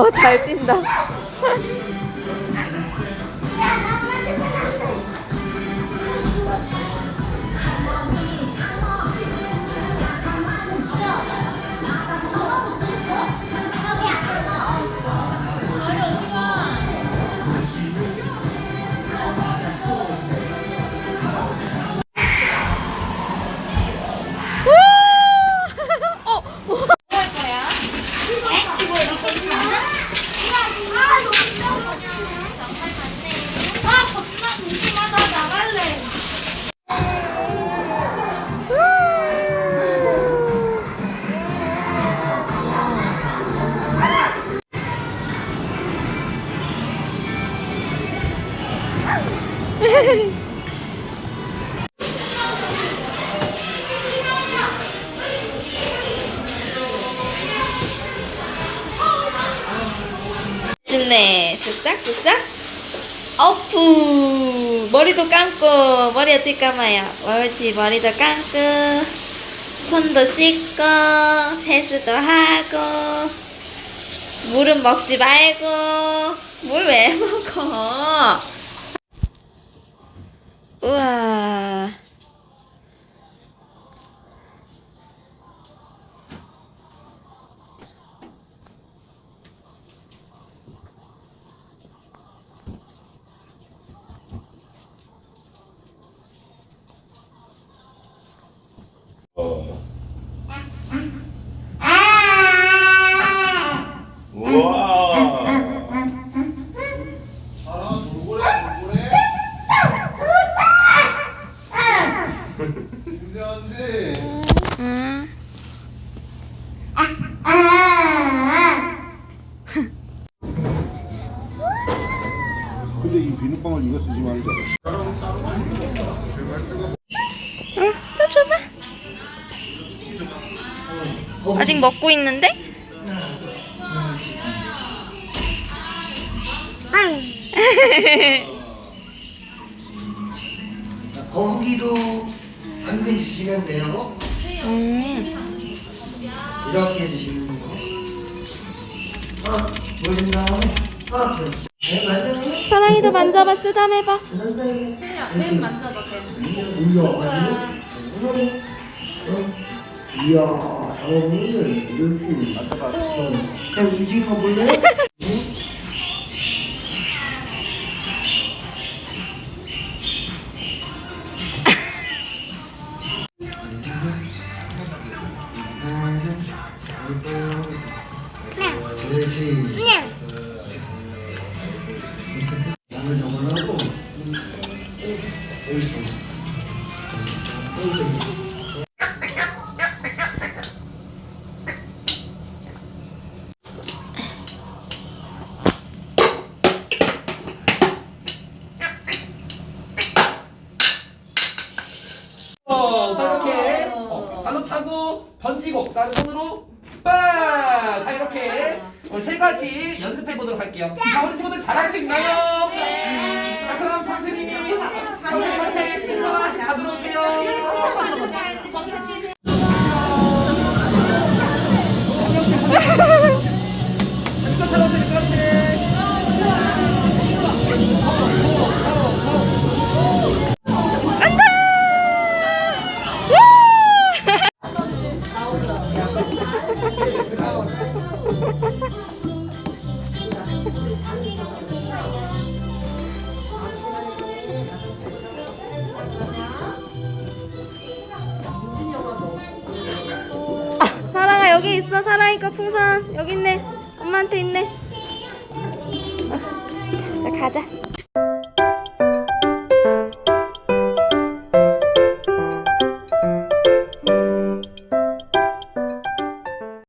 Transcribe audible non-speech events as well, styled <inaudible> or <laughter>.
어, 잘 뛴다. <laughs> 신네. 쓱싹 쓱싹. 어프. 머리도 감고. 머리 어떻게 감아요? 옳지. 머리도 감고. 손도 씻고. 세수도 하고. 물은 먹지 말고. 물 왜 먹어? 우 응. 근데 이 비눗방울 이거 쓰지 말자. 응, 또 줘봐. 아직 먹고 있는데? 거북이도 <laughs> 당근 주시면 돼요. 음. 이렇게 해주시면 돼요. 어, 보신 다음에 어, 됐어. 네, 맞아요. 사랑이도 만져봐, 쓰담 해봐. 이야, 저는 이럴 수 있나? 자, 움직여 볼래요? <laughs> 어, 자 이렇게 어, 발로 차고 던지고 그다음에 손으로 빵! 자 이렇게 오늘 세 가지 연습해 보도록 할게요. 자 우리 친구들 잘할 수 있나요? 여기 있어 사랑이 거 풍선. 여기 있네. 엄마한테 있네. 자 가자